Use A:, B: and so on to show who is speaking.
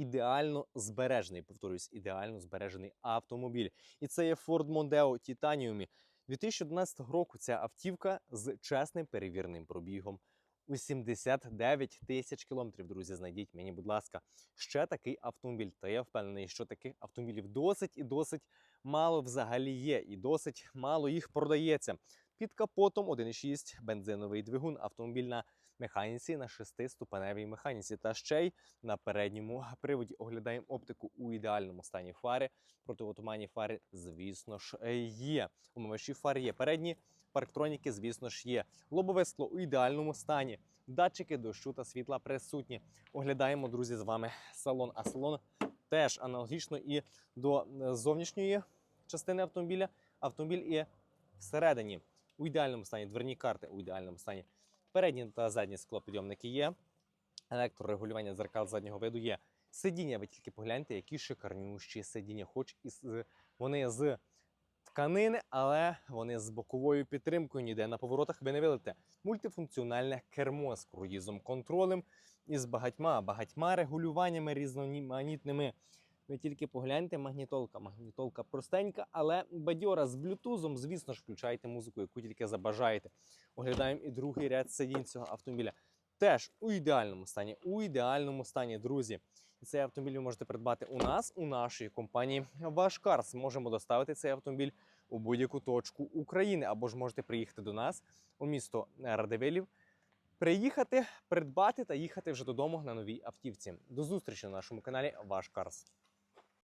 A: ідеально збережений, повторюсь, ідеально збережений автомобіль. І це є Ford Mondeo Titanium. 2011 року ця автівка з чесним перевірним пробігом. У 79 тисяч кілометрів, друзі, знайдіть мені, будь ласка, ще такий автомобіль. Та я впевнений, що таких автомобілів досить і досить мало взагалі є, і досить мало їх продається. Під капотом 1,6 бензиновий двигун, автомобіль на механіці на шестиступеневій механіці. Та ще й на передньому приводі оглядаємо оптику у ідеальному стані фари. Противотуманні фари, звісно ж, е, є. Умивачі фари є. Передні парктроніки, звісно ж, є. Лобове скло у ідеальному стані. Датчики дощу та світла присутні. Оглядаємо, друзі, з вами салон. А салон теж аналогічно і до е, зовнішньої частини автомобіля. Автомобіль і всередині у ідеальному стані. Дверні карти у ідеальному стані. Передні та задні склопідйомники є. Електрорегулювання дзеркал заднього виду є. Сидіння, ви тільки погляньте, які шикарнющі сидіння, хоч і вони з тканини, але вони з боковою підтримкою. Ніде на поворотах ви не видите. Мультифункціональне кермо з круїзом контролем і з багатьма багатьма регулюваннями різноманітними. Ви тільки погляньте, магнітолка. Магнітолка простенька, але бадьора з блютузом. Звісно ж, включайте музику, яку тільки забажаєте. Оглядаємо і другий ряд сидінь цього автомобіля. Теж у ідеальному стані, у ідеальному стані, друзі. Цей автомобіль ви можете придбати у нас, у нашій компанії Вашкарс. Можемо доставити цей автомобіль у будь-яку точку України, або ж можете приїхати до нас у місто Радивилів. Приїхати, придбати та їхати вже додому на новій автівці. До зустрічі на нашому каналі Ваш Карс.